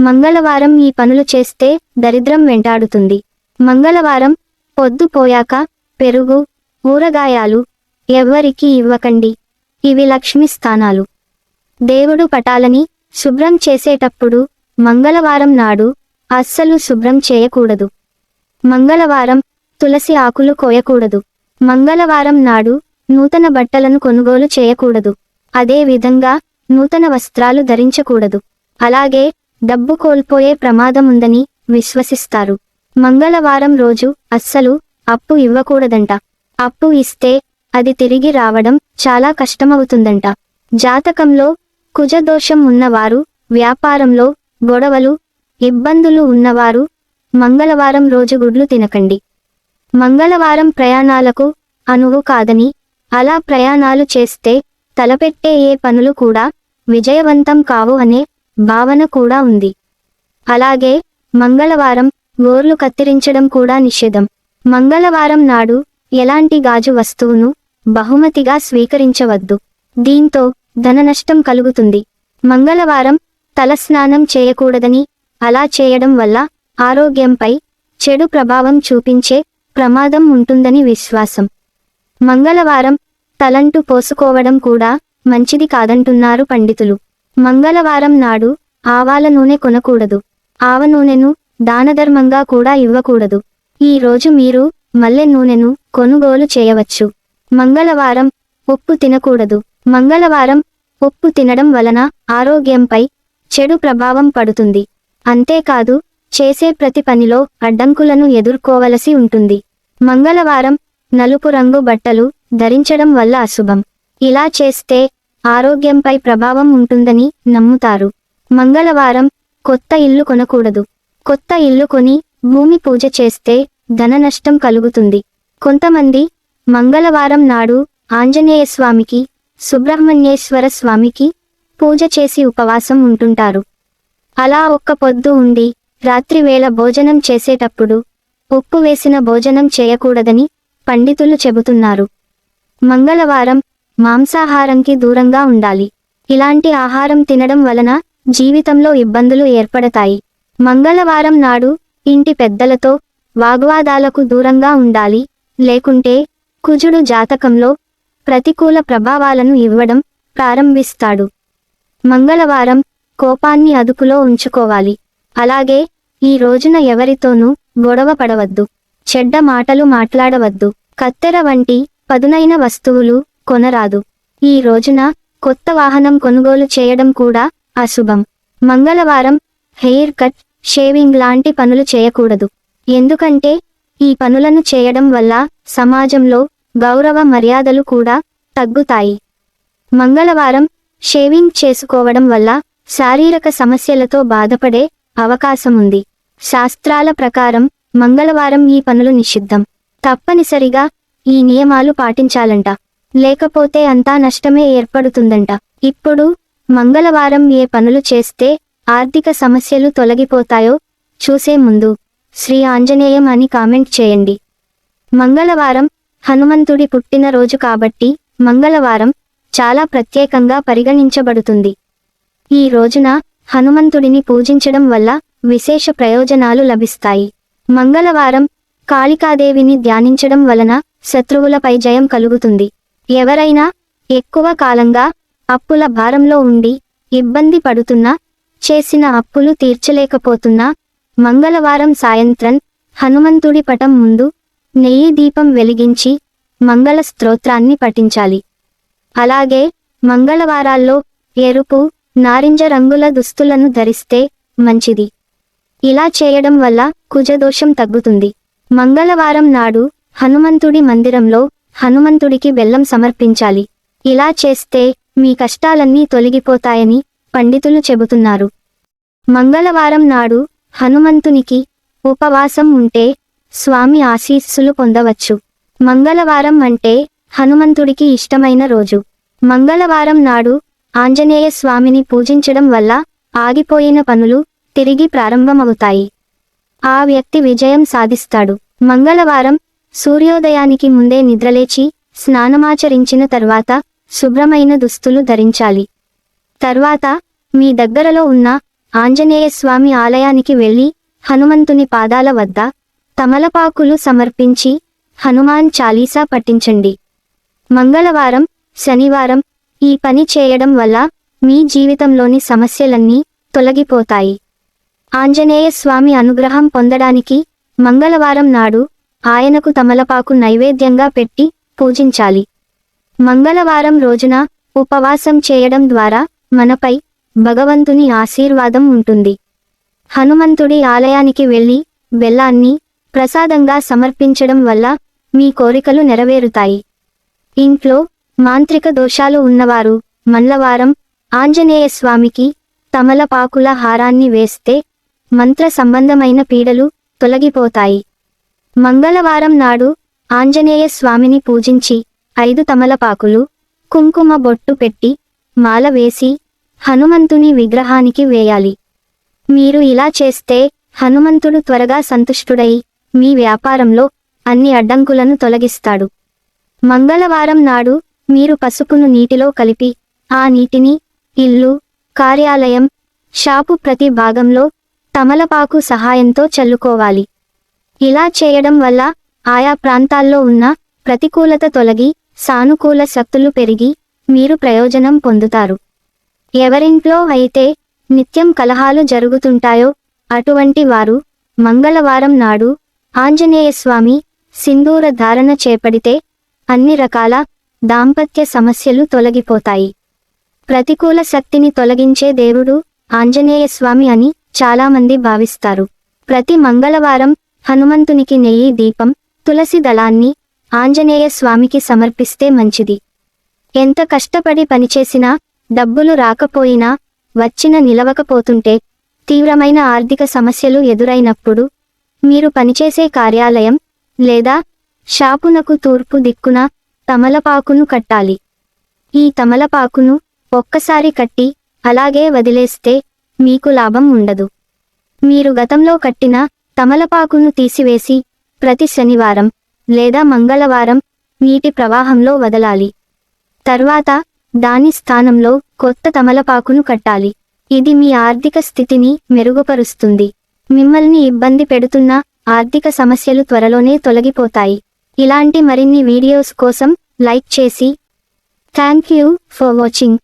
మంగళవారం ఈ పనులు చేస్తే దరిద్రం వెంటాడుతుంది. మంగళవారం పొద్దు పోయాక పెరుగు ఊరగాయాలు ఎవ్వరికీ ఇవ్వకండి. ఇవి లక్ష్మి స్థానాలు. దేవుడు పటాలని శుభ్రం చేసేటప్పుడు మంగళవారం నాడు అస్సలు శుభ్రం చేయకూడదు. మంగళవారం తులసి ఆకులు కోయకూడదు. మంగళవారం నాడు నూతన బట్టలను కొనుగోలు చేయకూడదు. అదే విధంగా నూతన వస్త్రాలు ధరించకూడదు. అలాగే డబ్బు కోల్పోయే ప్రమాదం ఉందని విశ్వసిస్తారు. మంగళవారం రోజు అస్సలు అప్పు ఇవ్వకూడదంట. అప్పు ఇస్తే అది తిరిగి రావడం చాలా కష్టమవుతుందంట. జాతకంలో కుజదోషం ఉన్నవారు వ్యాపారంలో గొడవలు ఇబ్బందులు ఉన్నవారు మంగళవారం రోజు గుడ్లు తినకండి. మంగళవారం ప్రయాణాలకు అనువు కాదని అలా ప్రయాణాలు చేస్తే తలపెట్టే ఏ పనులు కూడా విజయవంతం కావు అనే భావన కూడా ఉంది. అలాగే మంగళవారం గోర్లు కత్తిరించడం కూడా నిషేధం. మంగళవారం నాడు ఎలాంటి గాజు వస్తువును బహుమతిగా స్వీకరించవద్దు. దీంతో ధన నష్టం కలుగుతుంది. మంగళవారం తలస్నానం చేయకూడదని అలా చేయడం వల్ల ఆరోగ్యంపై చెడు ప్రభావం చూపించే ప్రమాదం ఉంటుందని విశ్వాసం. మంగళవారం తలంటు పోసుకోవడం కూడా మంచిది కాదంటున్నారు పండితులు. మంగళవారం నాడు ఆవాల నూనె కొనకూడదు. ఆవ నూనెను దానధర్మంగా కూడా ఇవ్వకూడదు. ఈ రోజు మీరు మల్లె నూనెను కొనుగోలు చేయవచ్చు. మంగళవారం ఉప్పు తినకూడదు. మంగళవారం ఉప్పు తినడం వలన ఆరోగ్యంపై చెడు ప్రభావం పడుతుంది. అంతేకాదు చేసే ప్రతి పనిలో అడ్డంకులను ఎదుర్కోవలసి ఉంటుంది. మంగళవారం నలుపు రంగు బట్టలు ధరించడం వల్ల అశుభం. ఇలా చేస్తే ఆరోగ్యంపై ప్రభావం ఉంటుందని నమ్ముతారు. మంగళవారం కొత్త ఇల్లు కొనకూడదు. కొత్త ఇల్లు కొని భూమి పూజ చేస్తే ధన నష్టం కలుగుతుంది. కొంతమంది మంగళవారం నాడు ఆంజనేయ స్వామికి సుబ్రహ్మణ్యేశ్వర స్వామికి పూజ చేసి ఉపవాసం ఉంటుంటారు. అలా ఒక్క పొద్దు ఉండి రాత్రివేళ భోజనం చేసేటప్పుడు ఉప్పు వేసిన భోజనం చేయకూడదని పండితులు చెబుతున్నారు. మంగళవారం మాంసాహారంకి దూరంగా ఉండాలి. ఇలాంటి ఆహారం తినడం వలన జీవితంలో ఇబ్బందులు ఏర్పడతాయి. మంగళవారం నాడు ఇంటి పెద్దలతో వాగ్వాదాలకు దూరంగా ఉండాలి. లేకుంటే కుజుడు జాతకంలో ప్రతికూల ప్రభావాలను ఇవ్వడం ప్రారంభిస్తాడు. మంగళవారం కోపాన్ని అదుపులో ఉంచుకోవాలి. అలాగే ఈ రోజున ఎవరితోనూ గొడవ పడవద్దు. చెడ్డ మాటలు మాట్లాడవద్దు. కత్తెర వంటి పదునైన వస్తువులు కొనరాదు. ఈ రోజున కొత్త వాహనం కొనుగోలు చేయడం కూడా అశుభం. మంగళవారం హెయిర్ కట్ షేవింగ్ లాంటి పనులు చేయకూడదు. ఎందుకంటే ఈ పనులను చేయడం వల్ల సమాజంలో గౌరవ మర్యాదలు కూడా తగ్గుతాయి. మంగళవారం షేవింగ్ చేసుకోవడం వల్ల శారీరక సమస్యలతో బాధపడే అవకాశం ఉంది. శాస్త్రాల ప్రకారం మంగళవారం ఈ పనులు నిషిద్ధం. తప్పనిసరిగా ఈ నియమాలు పాటించాలంట. లేకపోతే అంతా నష్టమే ఏర్పడుతుందంట. ఇప్పుడు మంగళవారం ఏ పనులు చేస్తే ఆర్థిక సమస్యలు తొలగిపోతాయో చూసే ముందు శ్రీ ఆంజనేయం అని కామెంట్ చేయండి. మంగళవారం హనుమంతుడి పుట్టినరోజు కాబట్టి మంగళవారం చాలా ప్రత్యేకంగా పరిగణించబడుతుంది. ఈ రోజున హనుమంతుడిని పూజించడం వల్ల విశేష ప్రయోజనాలు లభిస్తాయి. మంగళవారం కాళికాదేవిని ధ్యానించడం వలన శత్రువులపై జయం కలుగుతుంది. ఎవరైనా ఎక్కువ కాలంగా అప్పుల భారంలో ఉండి ఇబ్బంది పడుతున్నా చేసిన అప్పులు తీర్చలేకపోతున్నా మంగళవారం సాయంత్రం హనుమంతుడి పటం ముందు నెయ్యి దీపం వెలిగించి మంగళ స్తోత్రాన్ని పఠించాలి. అలాగే మంగళవారాల్లో ఎరుపు నారింజ రంగుల దుస్తులను ధరిస్తే మంచిది. ఇలా చేయడం వల్ల కుజదోషం తగ్గుతుంది. మంగళవారం నాడు హనుమంతుడి మందిరంలో హనుమంతుడికి బెల్లం సమర్పించాలి. ఇలా చేస్తే మీ కష్టాలన్నీ తొలగిపోతాయని పండితులు చెబుతున్నారు. మంగళవారం నాడు హనుమంతునికి ఉపవాసం ఉంటే స్వామి ఆశీస్సులు పొందవచ్చు. మంగళవారం అంటే హనుమంతుడికి ఇష్టమైన రోజు. మంగళవారం నాడు ఆంజనేయ స్వామిని పూజించడం వల్ల ఆగిపోయిన పనులు తిరిగి ప్రారంభమవుతాయి. ఆ వ్యక్తి విజయం సాధిస్తాడు. మంగళవారం సూర్యోదయానికి ముందే నిద్రలేచి స్నానమాచరించిన తర్వాత శుభ్రమైన దుస్తులు ధరించాలి. తర్వాత మీ దగ్గరలో ఉన్న ఆంజనేయ స్వామి ఆలయానికి వెళ్ళి హనుమంతుని పాదాల వద్ద తమలపాకులు సమర్పించి హనుమాన్ చాలీసా పట్టించండి మంగళవారం శనివారం ఈ పని చేయడం వల్ల మీ జీవితంలోని సమస్యలన్నీ తొలగిపోతాయి. ఆంజనేయ స్వామి అనుగ్రహం పొందడానికి మంగళవారం నాడు ఆయనకు తమలపాకు నైవేద్యంగా పెట్టి పూజించాలి. మంగళవారం రోజున ఉపవాసం చేయడం ద్వారా మనపై భగవంతుని ఆశీర్వాదం ఉంటుంది. హనుమంతుడి ఆలయానికి వెళ్ళి బెల్లాన్ని ప్రసాదంగా సమర్పించడం వల్ల మీ కోరికలు నెరవేరుతాయి. ఇంట్లో మాంత్రిక దోషాలు ఉన్నవారు మంగళవారం ఆంజనేయ స్వామికి తమలపాకుల హారాన్ని వేస్తే మంత్ర సంబంధమైన పీడలు తొలగిపోతాయి. మంగళవారం నాడు ఆంజనేయ స్వామిని పూజించి ఐదు తమలపాకులు కుంకుమ బొట్టు పెట్టి మాల వేసి హనుమంతుని విగ్రహానికి వేయాలి. మీరు ఇలా చేస్తే హనుమంతుడు త్వరగా సంతుష్టుడై మీ వ్యాపారంలో అన్ని అడ్డంకులను తొలగిస్తాడు. మంగళవారం నాడు మీరు పసుపును నీటిలో కలిపి ఆ నీటిని ఇల్లు కార్యాలయం షాపు ప్రతి భాగంలో తమలపాకు సహాయంతో చల్లుకోవాలి. ఇలా చేయడం వల్ల ఆయా ప్రాంతాల్లో ఉన్న ప్రతికూలత తొలగి సానుకూల శక్తులు పెరిగి మీరు ప్రయోజనం పొందుతారు. ఎవరింట్లో అయితే నిత్యం కలహాలు జరుగుతుంటాయో అటువంటి వారు మంగళవారం నాడు ఆంజనేయస్వామి సింధూర ధారణ చేపడితే అన్ని రకాల దాంపత్య సమస్యలు తొలగిపోతాయి. ప్రతికూల శక్తిని తొలగించే దేవుడు ఆంజనేయస్వామి అని చాలామంది భావిస్తారు. ప్రతి మంగళవారం హనుమంతునికి నెయ్యి దీపం తులసి దళాన్ని ఆంజనేయ స్వామికి సమర్పిస్తే మంచిది. ఎంత కష్టపడి పనిచేసినా డబ్బులు రాకపోయినా వచ్చిన నిలవకపోతుంటే తీవ్రమైన ఆర్థిక సమస్యలు ఎదురైనప్పుడు మీరు పనిచేసే కార్యాలయం లేదా షాపునకు తూర్పు దిక్కున తమలపాకును కట్టాలి. ఈ తమలపాకును ఒక్కసారి కట్టి అలాగే వదిలేస్తే మీకు లాభం ఉండదు. మీరు గతంలో కట్టిన తమలపాకును తీసివేసి ప్రతి శనివారం లేదా మంగళవారం నీటి ప్రవాహంలో వదలాలి. తర్వాత దాని స్థానంలో కొత్త తమలపాకును కట్టాలి. ఇది మీ ఆర్థిక స్థితిని మెరుగుపరుస్తుంది. మిమ్మల్ని ఇబ్బంది పెడుతున్న ఆర్థిక సమస్యలు త్వరలోనే తొలగిపోతాయి. ఇలాంటి మరిన్ని వీడియోస్ కోసం లైక్ చేసి థ్యాంక్ యూ ఫర్ వాచింగ్.